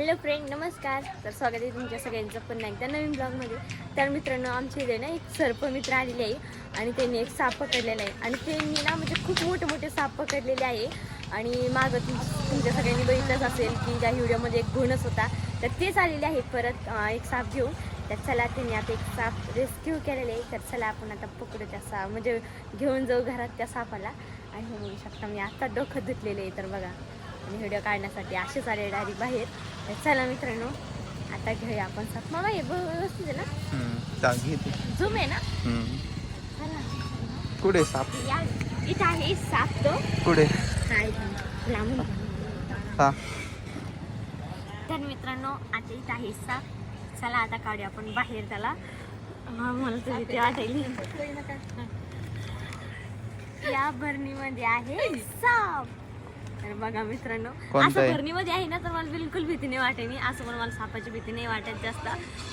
Hello friend नमस्कार. तर स्वागत आहे तुमच्या सगळ्यांचं पुन्हा एकदा नवीन ब्लॉगमध्ये तर मित्रांनो आमच्या इथे ना एक सर्प मित्र आलेले आहे आणि त्यांनी एक साप पकडलेला आहे. आणि त्यांनी ना म्हणजे खूप मोठे मोठे साप पकडलेले आहे. आणि मागं तुमच्या सगळ्यांनी बघितलंच असेल की ज्या व्हिडिओमध्ये एक घोणच होता. तर तेच आलेले आहेत परत एक साप घेऊन. तर चला त्यांनी आता एक साप रेस्क्यू केलेले आहे. तर चला आपण आता पकडू त्या साप म्हणजे घेऊन जाऊ घरात त्या सापाला. आणि हे बघू शकता मी आत्ता डोकं धुतलेले आहे. तर बघा. आणि व्हिडिओ काढण्यासाठी असेच आले डायरेक्ट बाहेर. चला मित्रांनो आता घेऊया आपण साप मामा हे व्यवस्थित आहे ना? झूम आहे ना? कुठे साप? या इथं आहे साप तो. कुठे? लांबून हा. तर मित्रांनो आता इथं आहे साप. चला आता काढूया आपण बाहेर त्याला. मला तर भीती वाटायली. या भरणीमध्ये आहे साप. तर बघा मित्रांनो कोणता असं आहे? भरणीमध्ये आहे ना तर मला बिलकुल भीती नाही वाटेनी असं पण मला सापाची भीती नाही वाटत जास्त.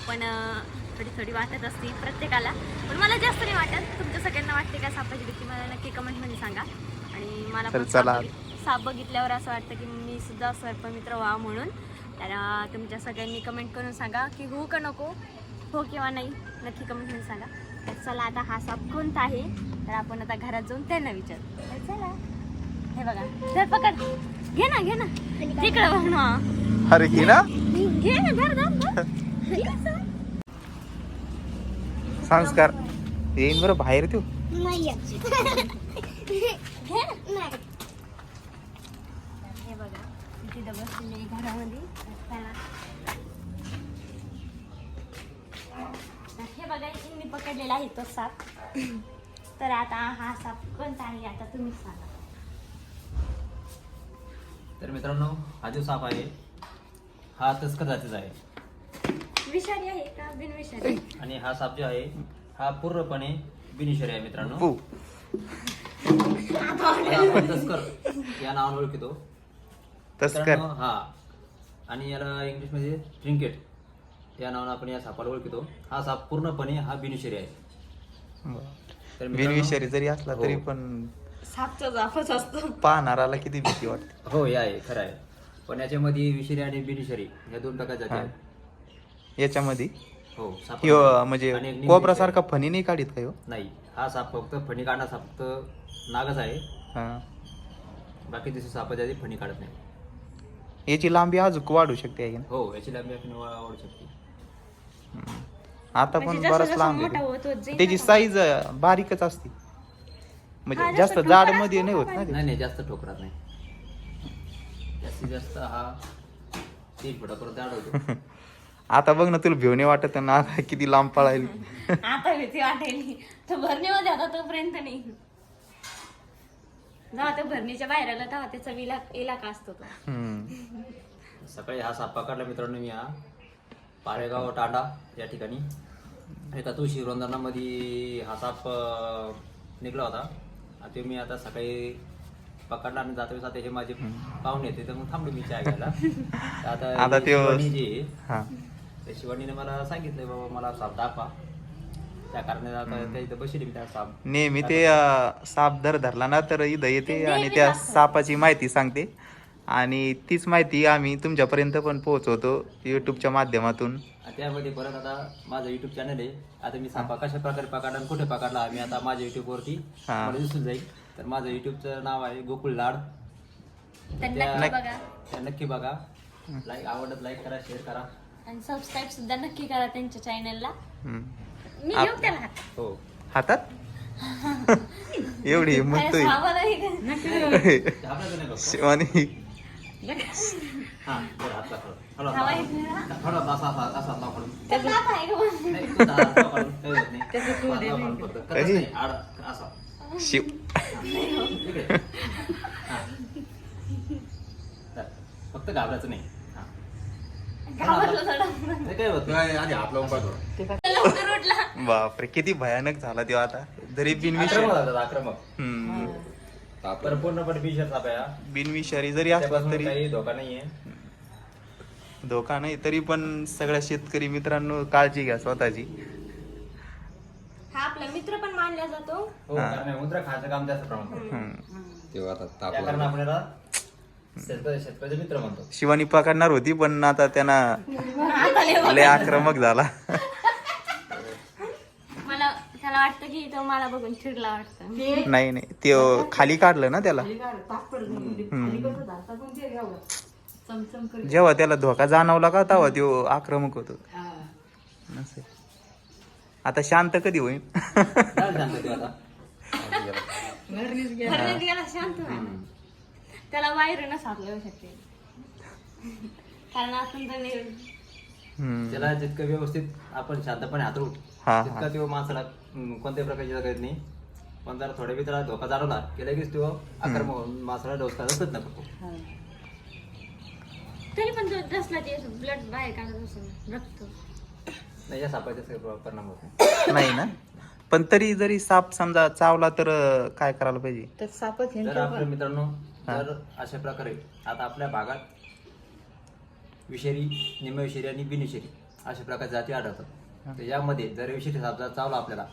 पण अं, थोडी थोडी वाटत असते प्रत्येकाला. पण मला जास्त नाही वाटत. तुमच्या सगळ्यांना वाटते का सापाची भीती? मला नक्की कमेंटमध्ये सांगा. आणि मला तर पण साप चला. बघित- साप बघितल्यावर असं वाटतं की मी सुद्धा सर्पमित्र व्हा म्हणून. तर अं, तुमच्या सगळ्यांनी कमेंट करून सांगा की हो का नको? हो किंवा नाही? नक्की कमेंटमध्ये सांगा. तर चला आता हा साप कोणता आहे? तर आपण आता घरात जाऊन त्यांना विचार. तर चला. हे बघा. पकड. घे ना घे ना. तिकडे बघ ना. अरे घे ना. घे ना धर धर धर. घे ना. संस्कार. येईन बरं बाहेर तू घे ना. हे बघा. तिथं बसलेले आहे घरामध्ये. हे बघा मी पकडलेला आहे तो साप. तर आता हा साप कोणता आहे आता तुम्ही सांगा. तर मित्रांनो हा जो साप आहे हा तस्कर जातीचा आहे. विषारी आहे का? बिनविषारी. आणि हा साप जो आहे हा पूर्णपणे बिनिशरी आहे मित्रांनो. पू याला आपण तस्कर या नावाने ओळखतो. तस्कर. मित्रांनो, हा. आणि याला इंग्लिशमध्ये ट्रिंकेट या नावाने आपण या सापाला ओळखतो. हा साप पूर्णपणे हा बिनिशरी आहे. तर मित्रांनो- बिनविषारी जरी असला तरी हो. पण सापचा जाफच असतो पाहणाराला किती भीती वाटते हो हे आहे खरं आहे पण याच्यामध्ये विषारी आणि बिनिशरी या दोन प्रकारच्या जाती आहेत याच्यामध्ये हो साप ह्यो म्हणजे आणि एक निमविषारी. कोबरा सारखा फणी नाही काढीत का ह्यो? नाही हा साप फक्त फणी काढणार साप फक्त नागच आहे हा बाकी दुसरे सापाच्या आधी फणी काढत नाही याची लांबी अजून वाढू शकते आहे की नाही? हो याची लांबी आपण वाढू शकते हम्म. आता म्हणजे पण जसं बराच जसं लांब मोठा आहे होत होत ते. जाईल त्याची. साईज बारीकच असते हा, म्हणजे जास्त जाडमध्ये नाही ना होत ना ते. नाही नाही जास्त ठोकरात नाही. जास्तीत जास्त हा तीन फुटापर्यंत आढळतो आता बघ ना तुला भिवणे वाटत ना आता किती लांब पळायली. आता भीती वाटेल तो भरणीमध्ये आता तोपर्यंत नाही. जेव्हा तो भरणीच्या बाहेर आला तेव्हा त्याचा विला इलाका असतो तो. हम्म. सकाळी हा साप पकडला मित्रांनो मी हा. पारेगाव टांडा या ठिकाणी. एका तुळशी वृंदावनामध्ये हा साप अं, निघला होता. ते मी आता सकाळी पकडला आणि जाता आता हे माझे पाहुणे येते तर मग थांबलो मी चहा घ्यायला. तर आता आता त्यो- शिवानी जी आहे, त्या शिवानीने मला सांगितलं बाबा मला साप दाखवा. त्या कारणाने आता त्या इथं बसली मी त्या साप नेहमी ते अं, साप दर धरला ना तर इथं येते आणि त्या सापाची माहिती सांगते. आणि तीच माहिती आम्ही तुमच्यापर्यंत पण पोहोचवतो युट्यूबच्या माध्यमातून. त्यामध्ये परत आता माझं युट्यूब चॅनल आहे. आता मी सापा कशा प्रकारे पकडला आणि कुठे पकडला आम्ही आता माझ्या युट्यूब वरती हा. मला दिसून जाईल. तर माझं युट्यूबचं नाव आहे गोकुळ लाड. तर त्या- नक्की बघा. त्या नक्की बघा. लाईक आवडत लाईक करा शेअर करा. आणि सबस्क्राईब सुद्धा नक्की करा त्यांच्या चॅनलला हम्म. मी आप- घेऊ त्याला हात हो. हातात? एवढी हिंमत अरे हे का? बघ शिवानी. हा बरं हात असा हात- हात? नाही, तू हात फक्त. नाही. आड असा शिव इकडे. हा. चल. फक्त घाबरायचं नाही हा. होत नाही. आधी हात लावून पाहतो लवकर उठला बापरे किती भयानक झाला तो आता जरी बिनविषारी आक्रमक होता आक्रमक हम्म. पूर्णपणे आहे हा. बिनविषारी जरी असला तरी काही धोका नाहीये धोका नाही तरी पण सगळ्या शेतकरी मित्रांनो काळजी घ्या स्वतःची. हा आपला मित्र पण मानला जातो. हो कारण उंदरा खायचं काम जास्त प्रमाणात हम्म. तेव्हा आता त्या ताप कारण आपण याला शेतकरी शेतकऱ्याचे मित्र म्हणतो. शिवानी पकडणार होती पण आता त्यांना लय आक्रमक झाला. त्याला वाटतं की तो मला बघून चिडला वाटतं. नाही नाही. ते खाली काढलं ना त्याला? जेव्हा त्याला धोका जाणवला का तेव्हा तो आक्रमक होतो. असं. आता शांत कधी होईल? गेला. शांत. त्याला बाहेरूनच शकते. कारण आपण तर नाही- हम्म. त्याला जितकं व्यवस्थित आपण शांतपणे हातरू हा, हा. तितका तो माणसाला अं, कोणत्याही प्रकारची जगत नाही. पण जर थोड्या वेळ त्याला धोका जाणवला की लगेच तो होऊन माणसाला डोस करायचा प्रयत्न करतो तरी पण तो डसला ते ब्लड बाहेर काढत असं रक्त. नाही या सापाचे काही प्र- परिणाम होत नाही. नाही ना? पण तरी जरी साप समजा चावला तर अं, काय करायला पाहिजे? जर आपल्या मित्रांनो जर अशा प्रकारे आता आपल्या भागात विषारी निमविषारी आणि बिनविषारी अशा प्रकारच्या जाती आढळतात. तर यामध्ये जर साप जर चावला आपल्याला.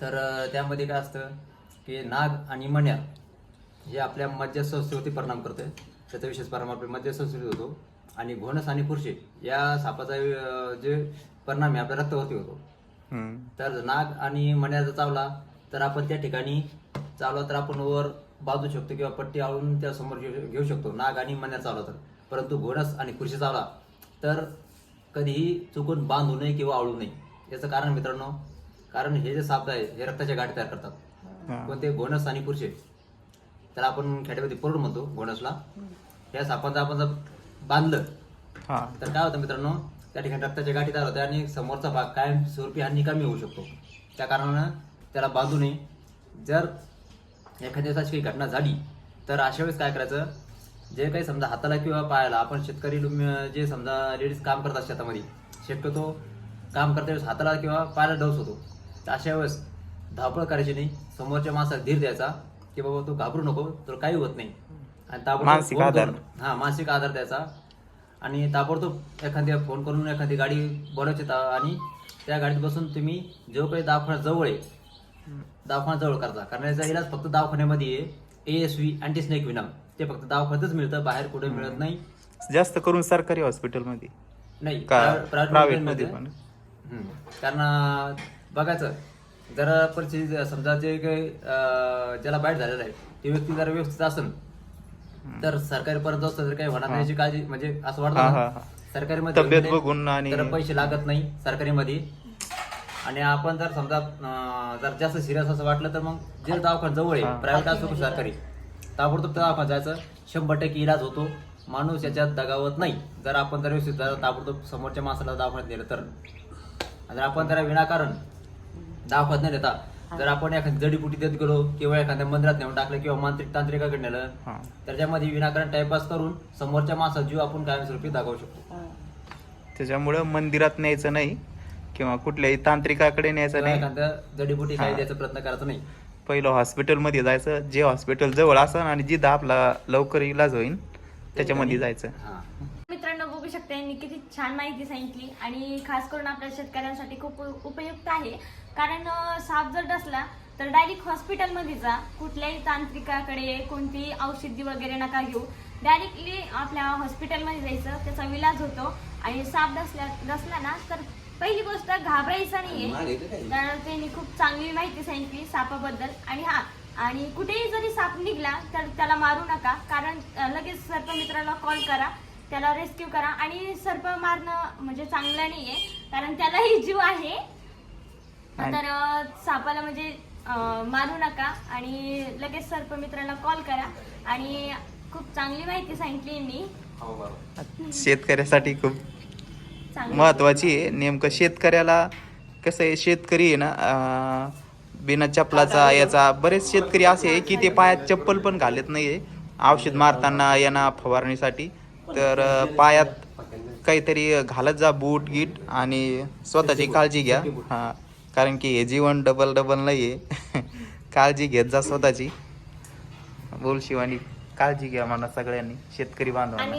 तर त्यामध्ये काय असतं की नाग आणि मण्या हे आपल्या मज्जासंस्थेवरती परिणाम करते त्याचा विशेष परिणाम आपल्या मज्जासंस्थेवर होतो. आणि घोणस आणि पुरुषे या सापाचा जे परिणाम आहे आपल्या रक्तावरती होतो. तर नाग आणि मण्या जर चावला तर आपण त्या ठिकाणी चावला तर आपण वर बाजू शकतो किंवा पट्टी आळून त्या समोर घेऊ घेऊ शकतो. नाग आणि मण्या चावला तर. परंतु घोणस आणि खुर्शी चावला तर कधीही चुकून बांधू नये किंवा आळू नये. याचं कारण मित्रांनो कारण हे जे साप आहे हे रक्ताच्या गाठी तयार करतात. कोणते? घोणस आणि खुर्शे तर आपण खेड्यामध्ये परुड म्हणतो घोणसला. या सापांचं आपण जर बांधलं तर काय होतं मित्रांनो त्या ठिकाणी रक्ताच्या गाठी तयार होत्या आणि समोरचा भाग कायम स्वरूपी हा निकामी होऊ शकतो. त्या कारणानं त्याला बांधू नये. जर एखाद्या अशी काही घटना झाली तर अशा वेळेस काय करायचं? जे काही समजा हाताला किंवा पायाला आपण शेतकरी जे समजा लेडीज काम करतात शेतामध्ये शक्यतो काम करता वेळेस हाताला किंवा पायाला डोस होतो. तर अशा वेळेस धावपळ करायची नाही समोरच्या माणसाला धीर द्यायचा की बाबा तू घाबरू नको तर काही होत नाही. आणि ताबडतोब हा मानसिक आधार द्यायचा. आणि ताबडतोब एखाद्या फोन करून एखादी गाडी बोलायची ता- आणि त्या गाडीत बसून तुम्ही जो काही दवाखाना जवळ आहे दवाखाना जवळ करता. कारण याचा इलाज फक्त दवाखान्यामध्ये A S V anti snake venom ते फक्त दवाखान्यातच मिळतं बाहेर कुठे मिळत नाही जास्त करून सरकारी हॉस्पिटलमध्ये नाही का प्रायव्हेट- मध्ये पण हम्म. कारण अं, बघायचं जर परिस्थिती समजा जे काही अं, ज्याला बाईट झालेला आहे ते व्यक्ती जर व्यवस्थित असेल तर सरकारी पर्यंत असतं तर काही होणार नाही याची काळजी म्हणजे असं वाटतं हा, ना. हा. सरकारी मध्ये तब्येत वगैरे बघून आणि तर पैसे लागत नाही सरकारी मध्ये आणि आपण जर समजा अं, जर जास्त सिरियस असं वाटलं तर मग जे दवाखाना जवळ आहे. प्रायव्हेट असो की सरकारी ताबडतोब दवाखान्यात जायचं. शंभर टक्के इलाज होतो. माणूस याच्यात दगावत नाही. जर आपण जर व्यवस्थित जर ताबडतोब समोरच्या माणसाला दवाखान्यात नेलं तर. जर आपण त्याला विनाकारण दवाखान्यात नाही नेता जर आपण एखादी जडीबुटी देत गेलो किंवा एखाद्या मंदिरात नेऊन टाकलं किंवा मांत्रिक तांत्रिकाकडे नेलं. तर त्यामध्ये विनाकारण टाइमपास करून समोरच्या माणसाचा जीव आपण कायमस्वरूपी दाखवू शकतो. त्याच्यामुळं मंदिरात न्यायचं नाही किंवा कुठल्याही तांत्रिकाकडे न्यायचं नाही. एखाद्या जडीबुटी काही. द्यायचा प्रयत्न करायचा नाही. पहिलं हॉस्पिटलमध्ये जायचं जे हॉस्पिटल जवळ असेल आणि जिथं आपला लवकर इलाज होईल त्याच्यामध्ये जायचं. हा. मित्रांनो बघू शकता यांनी किती छान माहिती सांगितली आणि खास करून आपल्या शेतकऱ्यांसाठी खूप उपयुक्त आहे. कारण साप जर डसला तर डायरेक्ट हॉस्पिटलमध्ये जा. कुठल्याही तांत्रिकाकडे कोणतीही औषधी वगैरे नका घेऊ. डायरेक्टली आपल्या हॉस्पिटलमध्ये जायचं त्याचा विलाज होतो. आणि साप डसल्या डसला ना तर पहिली गोष्ट घाबरायचं नाहीये. कारण त्यांनी खूप चांगली माहिती सांगितली सापाबद्दल. आणि हा आणि कुठेही जरी साप निघला तर त्याला मारू नका. कारण लगेच सर्पमित्राला कॉल करा. त्याला रेस्क्यू करा. आणि सर्प मारणं म्हणजे चांगलं नाहीये. कारण त्यालाही जीव आहे. तर सापाला म्हणजे मारू नका. आणि लगेच सर्पमित्राला कॉल करा. आणि खूप चांगली माहिती सांगितली यांनी. हो बरोबर. शेतकऱ्यासाठी खूप चांगली महत्वाची आहे. नेमकं शेतकऱ्याला कसं आहे शेतकरी आहे ना बिना चपलाचा याचा बरेच शेतकरी असे आहे की ते पायात चप्पल पण घालत नाहीये औषध मारताना यांना फवारणीसाठी. तर पायात काहीतरी घालत जा बूट गीट आणि स्वतःची काळजी घ्या. हा कारण की हे जीवन डबल डबल नाहीये काळजी घेत जा स्वतःची. बोल शिवानी काळजी घ्या म्हणा सगळ्यांनी शेतकरी बांधवांना.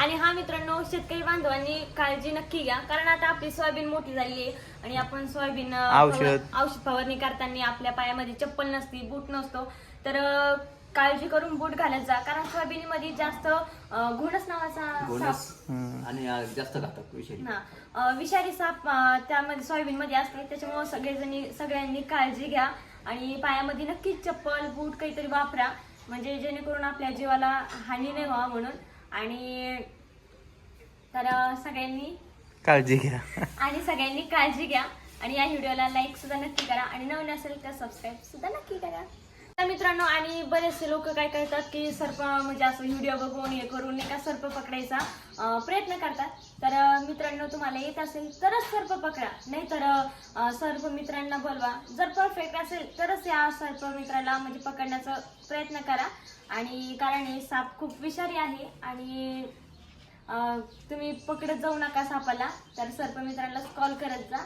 आणि हा मित्रांनो शेतकरी बांधवांनी काळजी नक्की घ्या. कारण आता आपली सोयाबीन मोठी झाली आहे आणि आपण सोयाबीन औषध. फवार- औषध फवारणी करताना आपल्या पायामध्ये चप्पल नसती बूट नसतो. तर काळजी करून बूट घालत जा. कारण सोयाबीनमध्ये जास्त अं, घोणस नावाचा साप. आणि जास्त घातक विषय हा. विषारी साप त्यामध्ये सोयाबीन मध्ये असते. त्याच्यामुळे सगळेजणी सगळ्यांनी काळजी घ्या. आणि पायामध्ये नक्कीच चप्पल बूट काहीतरी वापरा. म्हणजे जेणेकरून आपल्या जीवाला हानी नाही व्हावा म्हणून. आणि तर सगळ्यांनी काळजी घ्या. आणि सगळ्यांनी काळजी घ्या. आणि या व्हिडिओला लाईक सुद्धा नक्की करा. आणि नवीन असेल तर सबस्क्राईब सुद्धा नक्की करा. मित्रांनो आणि बरेचसे लोक काय करतात की सर्प म्हणजे असं व्हिडिओ बघून हे करून नाही का सर्प पकडायचा प्रयत्न करतात. तर मित्रांनो तुम्हाला येत असेल तरच सर्प पकडा. नाहीतर तर सर्प मित्रांना बोलवा. जर परफेक्ट असेल तरच या सर्प मित्राला म्हणजे पकडण्याचा प्रयत्न करा. आणि कारण हे साप खूप विषारी आहे आणि तुम्ही पकडत जाऊ नका सापाला. तर सर्प सर्पमित्रांना कॉल करत जा.